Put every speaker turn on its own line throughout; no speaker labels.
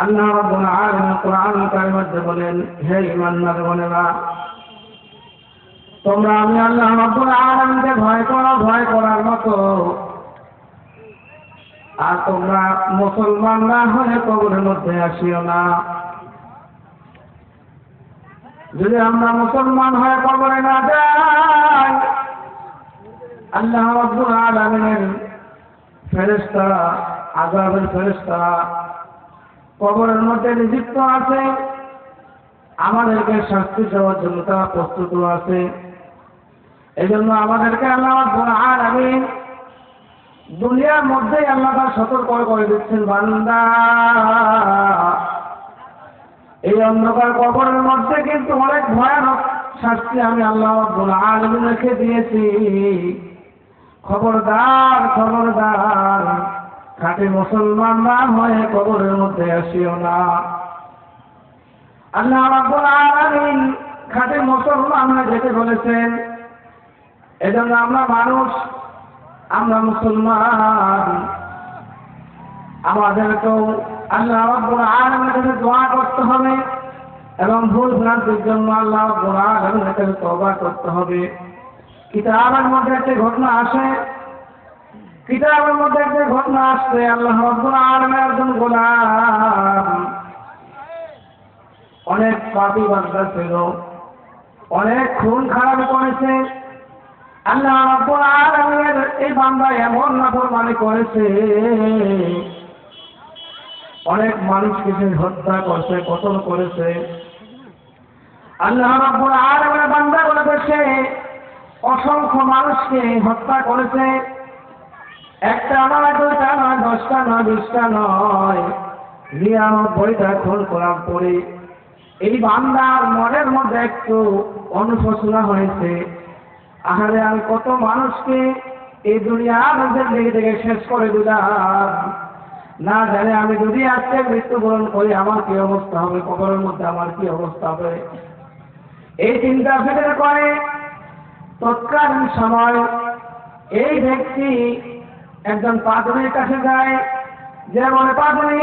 আল্লাহ রাব্বুল আলামিন কোরআন কারিমের মধ্যে বলেন, হে ঈমানদার বনেরা, তোমরা আমি আল্লাহ রাব্বুল আলামিনকে ভয় করো, ভয় করার মতো। আর তোমরা মুসলমান না হলে কবরের মধ্যে আসিও না। যদি আমরা মুসলমান হয়ে কবরে না যাই, আল্লাহ রাব্বুল আলামিনের ফেরেশতা, আযাবের ফেরেশতা কবরের মধ্যে নিযুক্ত আছে। আমাদেরকে শাস্তি দেওয়ার জন্য তারা প্রস্তুত আছে। এই জন্য আমাদেরকে আল্লাহ আর আমি দুনিয়ার মধ্যেই আল্লাহ তার সতর্ক করে দিচ্ছেন, বান্দা। এই অন্ধকার কবরের মধ্যে কিন্তু অনেক ভয়ানক শাস্তি আমি আল্লাহ আলামিন রেখে দিয়েছি। খবরদার খবরদার। খাঁটি মুসলমান না হয়ে কবরের মধ্যে আসিও না। আল্লাহ রাব্বুল খাঁটি মুসলমান হয়ে যেতে বলেছেন, এজন্য আমরা মানুষ, আমরা মুসলমান। আমাদেরকেও আল্লাহ রাব্বুল আলামিনের কাছে দোয়া করতে হবে এবং ভুল ভ্রান্তির জন্য আল্লাহ রাব্বুল আলামিনের কাছে করতে হবে। কিন্তু কিতাবের মধ্যে একটি ঘটনা আসে কিতাবের মধ্যে একটা ঘটনা আসছে, আল্লাহ একজন গোলাম। অনেক পাপি বান্দা ছিল, অনেক খুন খারাপ করেছে। আল্লাহ রাব্বুল এই বান্দা এমন নাফরমানি করেছে, অনেক মানুষকে সে হত্যা করছে কতল করেছে। আল্লাহ রাব্বুল আলামিনের বান্দা বলেছে অসংখ্য মানুষকে হত্যা করেছে। একটা নয় দুইটা নয় দশটা নয় বিশটা নয়। নিরানব্বইটা খুন করার পরে এই বান্দার মনের মধ্যে একটু অনুশোচনা হয়েছে। আহারে আমি কত মানুষকে এই দুনিয়ার মধ্যে লেগে থেকে শেষ করে দিলাম। না জানে আমি যদি আজকে মৃত্যুবরণ করি, আমার কি অবস্থা হবে? কবরের মধ্যে আমার কি অবস্থা হবে? এই চিন্তা ফেলে করে তৎকালীন সময় এই ব্যক্তি একজন পাদনের কাছে যায়, যে বলে পাদনি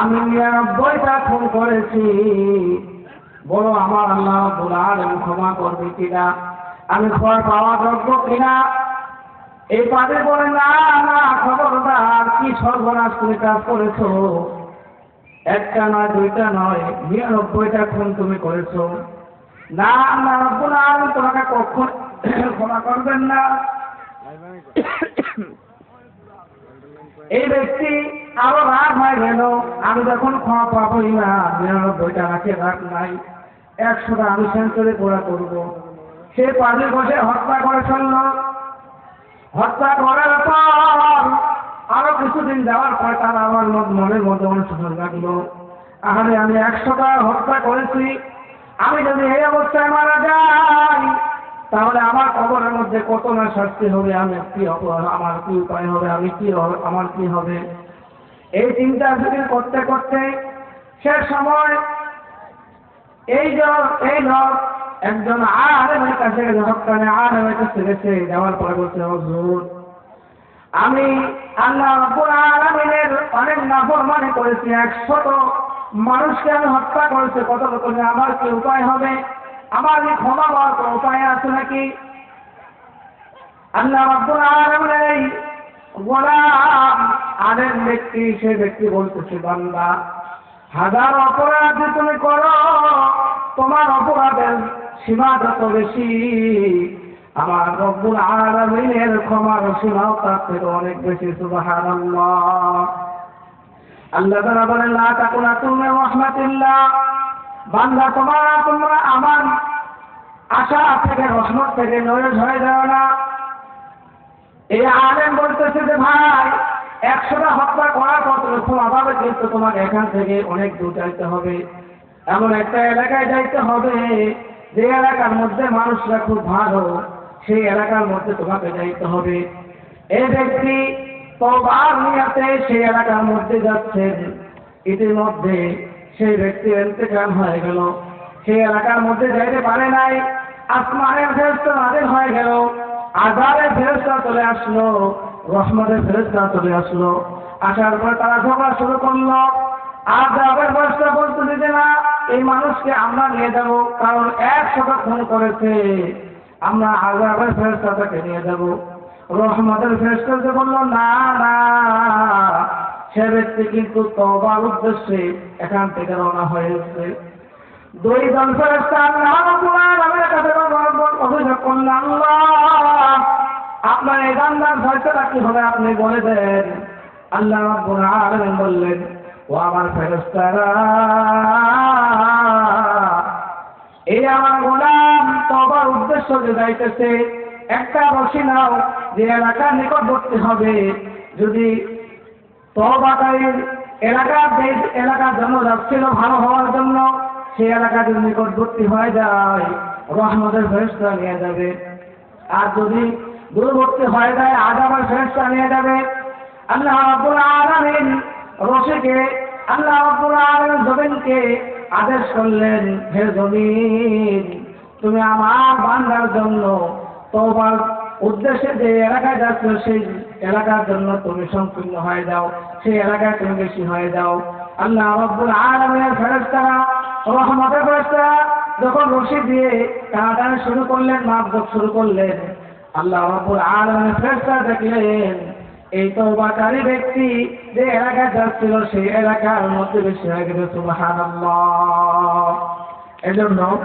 আমি নিরানব্বইটা ফোন করেছি। বলো, আমার আল্লাহ বোলার ক্ষমা করবে কিনা? আমি ভয় পাওয়া যোগ্য কিনা? এই পাদে বলে, না না, খবরদার, কি সর্বনাশ তুমি কাজ করেছ? একটা নয়, দুইটা নয়, নিরানব্বইটা খুন তুমি করেছ। না না আলামিন তোমাকে কখন ক্ষমা করবেন না। এই ব্যক্তি আরও রাগ হয়ে গেল। আমি যখন ক্ষমা পাবই না নিরানব্বইটা রাখে রাগ নাই। একশোটা আমি সেঞ্চুরি পুরা করব। সে পাশে বসে হত্যা করে চলল হত্যা করার পর আরও কিছুদিন যাওয়ার পর তার আমার মনের মধ্যে অনুশোচন লাগল। আহারে আমি একশোটা হত্যা করেছি। আমি যদি এই অবস্থায় মারা যাই তাহলে আমার কবরের মধ্যে কত না শাস্তি হবে, আমি কি হব, আমার কি উপায় হবে, আমি কি হবে, আমার কি হবে? এই চিন্তা ফিকির করতে করতে সে সময় এই জন এই লোক একজন আর আলেমের কাছে গেছে হকানে আলেমের কাছে গেছে, যাওয়ার পরে বলছে, হজুর, আমি আল্লাহ আলামিনের অনেক নাফরমানি করেছি, একশত মানুষকে আমি হত্যা করেছি, কত লোকের আমার কি উপায় হবে? আমার এই ক্ষমা হওয়ার কোনো উপায় আছে নাকি? আল্লাহ গোলাম আরেক ব্যক্তি সে ব্যক্তি বলতেছে, বান্দা, হাজার অপরাধ তুমি করো, তোমার অপরাধের সীমা যত বেশি, আমার রব্বুল আলামিনের ক্ষমার সীমাও তার থেকে অনেক বেশি, সুবহানাল্লাহ। আল্লাহ তারা বলেন, লা তাকুনা তুমি রহমাতিল্লাহ। বান্দা তোমার তোমরা আমার আশা থেকে রহমত থেকে নড়ে হয়ে যাও না। এই আলেম বলতেছে যে, ভাই, একশোটা হত্যা করার কত অভাবে কিন্তু তোমার এখান থেকে অনেক দূর যাইতে হবে। এমন একটা এলাকায় যাইতে হবে যে এলাকার মধ্যে মানুষরা খুব ভালো, সেই এলাকার মধ্যে তোমাকে যাইতে হবে। এই ব্যক্তি তবার নিয়াতে সেই এলাকার মধ্যে যাচ্ছেন। ইতিমধ্যে সেই ব্যক্তি ইন্তেকাল হয়ে গেল। সেই এলাকার মধ্যে যাইতে পারে নাই। আসমানের ফেরস্তা নাজিল হয়ে গেল। আজারের ফেরস্তা চলে আসলো। রহমতের ফেরস্তা চলে আসলো। আসার পর তারা ঝগড়া শুরু করল। আর যাবার বয়সটা বলতে দিতে না, এই মানুষকে আমরা নিয়ে যাব, কারণ একশোটা খুন করেছে। আমরা আজাবের ফেরস্তাটাকে নিয়ে যাব। রহমতের ফেরস্তাকে বলল, না না সে ব্যক্তি কিন্তু তবার উদ্দেশ্যে এখান থেকে রওনা হয়েছে দুই কাছে অভিযোগ করলেন, আল্লাহ, আপনার এই বান্দার ফয়সালা কি হবে আপনি বলে দেন। আল্লাহ রাব্বুল বললেন, ও আমার ফেরেশতারা এই আমার গোলাম তবার উদ্দেশ্য যে যাইতেছে, একটা রশি নাও, যে এলাকার নিকটবর্তী হবে। যদি তবাকারীর এলাকা যে এলাকার জন্য যাচ্ছিল ভালো হওয়ার জন্য সেই এলাকা যদি নিকটবর্তী হয়ে যায়। রহমতের ফেরস্তা নিয়ে যাবে। আর যদি দূরবর্তী হয়ে যায়, আজাবার ফেরস্তা নিয়ে যাবে। আল্লাহ আব্দুল আলমিন রশিকে, আল্লাহ আব্দুল আলমিন জমিনকে আদেশ করলেন, হে জমিন, তুমি আমার বান্দার জন্য তোমার উদ্দেশ্যে যে এলাকায় যাচ্ছ সেই এলাকার জন্য তুমি সম্পূর্ণ হয়ে যাও। সেই এলাকায় তুমি বেশি হয়ে যাও। আল্লাহ রব্বুল আলমিনের ফেরস্তারা রহমতের ফেরস্তারা যখন রশি দিয়ে টানাটানি শুরু করলেন মাপজোক শুরু করলেন, আল্লাহ রব্বুল আলমিনের ফেরস্তা দেখলেন, এই তো তৌবাকারী ব্যক্তি যে এলাকায় যাচ্ছিল, সেই এলাকার মধ্যে বেশি হয়ে গেছে, সুবহানাল্লাহ। এজন্য